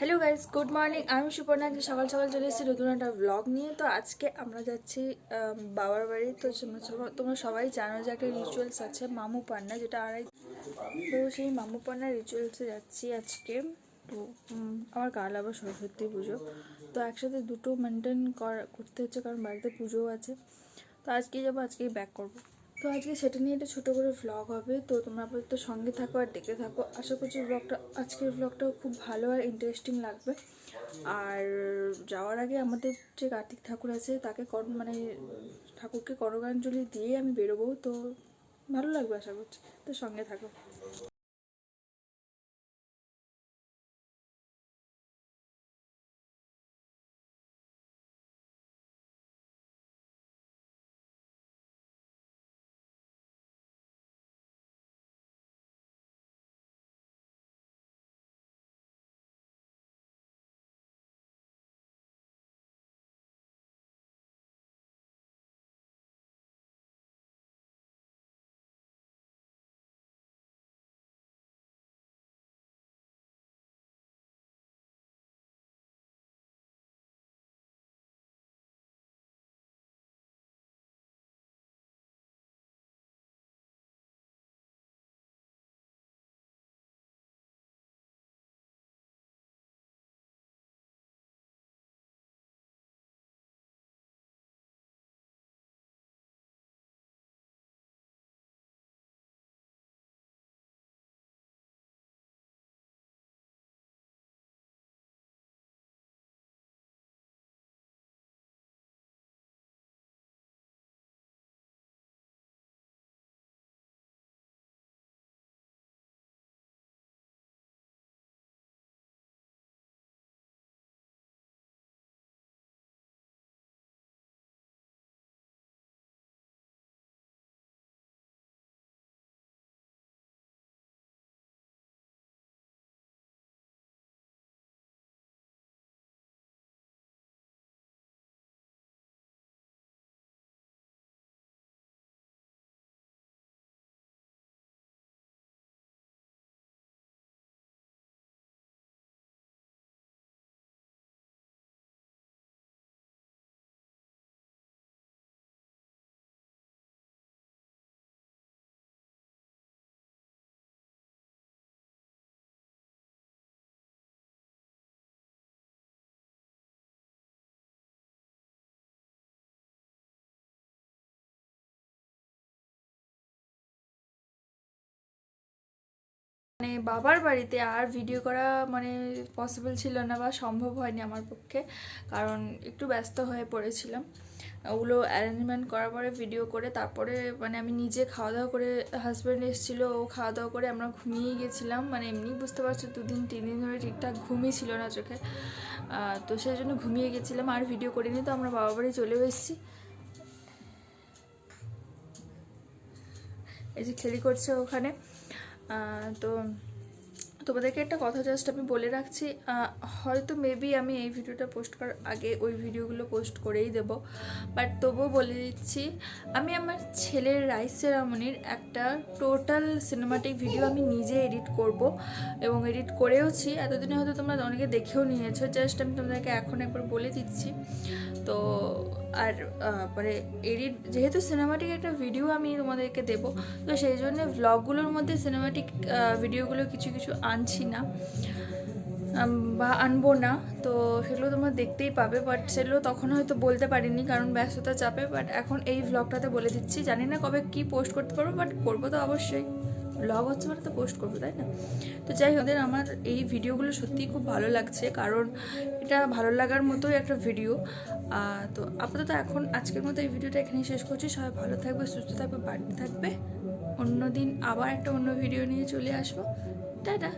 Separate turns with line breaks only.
Hello guys good morning আমি সুপর্ণা আজকে সকাল সকাল চলে এসেছি নতুন একটা ব্লগ নিয়ে। তো আজকে আমরা যাচ্ছি বাবার বাড়ি। তো তোমরা সবাই- জানো যে একটা রিচুয়ালস আছে, মামু পান্না, যেটা আড়াই তো সেই মামু পান্না রিচুয়ালসে যাচ্ছি আজকে। তো আমার কাল আবার সরস্বতী পুজো। তো একসাথে দুটো মেনটেন করতে হচ্ছে, কারণ বাড়িতে পুজোও আছে। তো আজকেই যাব, আজকেই ব্যাক করব। তো আজকে সেটা নিয়ে একটা ছোটো করে ভ্লগ হবে। তো তোমরা আপাতত সঙ্গে থাকো আর দেখতে থাকো। আশা করছি ব্লগটা আজকের ব্লগটাও খুব ভালো আর ইন্টারেস্টিং লাগবে। আর যাওয়ার আগে আমাদের যে কার্তিক ঠাকুর আছে, তাকে কর মানে ঠাকুরকে করগাঞ্জলি দিয়ে আমি বেরোবো। তো ভালো লাগবে আশা করছি। তো সঙ্গে থাকো। মানে বাবার বাড়িতে আর ভিডিও করা মানে পসিবল ছিল না বা সম্ভব হয়নি আমার পক্ষে, কারণ একটু ব্যস্ত হয়ে পড়েছিলাম। ওগুলো অ্যারেঞ্জমেন্ট করার পরে ভিডিও করে তারপরে মানে আমি নিজে খাওয়া দাওয়া করে হাজব্যান্ড এসেছিল, ও খাওয়া দাওয়া করে আমরা ঘুমিয়ে গেছিলাম। মানে এমনি বুঝতে পারছ দুদিন তিন দিন ধরে ঠিকঠাক ঘুমই ছিল না চোখে। তো সেই জন্য ঘুমিয়ে গেছিলাম, আর ভিডিও করিনি তো, আমরা বাবা বাড়ি চলেও এসেছি। এই যে খেলি করছে ওখানে। তো তোমাদেরকে একটা কথা জাস্ট আমি বলে রাখছি হয়তো মেবি আমি এই ভিডিওটা পোস্ট করার আগে ওই ভিডিওগুলো পোস্ট করেই দেব বাট তবুও বলে দিচ্ছি, আমি আমার ছেলের রাইস সেরামনির একটা টোটাল সিনেমাটিক ভিডিও আমি নিজে এডিট করব এবং এডিট করেওছি। এতদিনে হয়তো তোমরা অনেকে দেখেও নিয়েছো জাস্ট আমি তোমাদেরকে এখন একবার বলে দিচ্ছি। তো আর মানে এডিট, যেহেতু সিনেমাটিক একটা ভিডিও আমি তোমাদেরকে দেবো, তো সেই জন্য ভ্লগগুলোর মধ্যে সিনেমাটিক ভিডিওগুলো কিছু কিছু আনছি না। বা আনব না, তো সেগুলো তোমরা দেখতেই পাবে বাট সেগুলো তখন হয়তো বলতে পারিনি কারণ ব্যস্ততা চাপে বাট এখন এই ভ্লগটাতে বলে দিচ্ছি। জানি না কবে কি পোস্ট করতে পারব বাট করব তো অবশ্যই। ব্লগ হচ্ছে মানে তো পোস্ট করব, তাই না? তো যাই হোক আমার এই ভিডিওগুলো সত্যিই খুব ভালো লাগছে, কারণ এটা ভালো লাগার মতোই একটা ভিডিও তো আপাতত এখন আজকের মতো এই ভিডিওটা এখানেই শেষ করছি। সবাই ভালো থাকবে, সুস্থ থাকবে, বাড়িতে থাকবে। অন্য দিন আবার একটা অন্য ভিডিও নিয়ে চলে আসব। টাটা!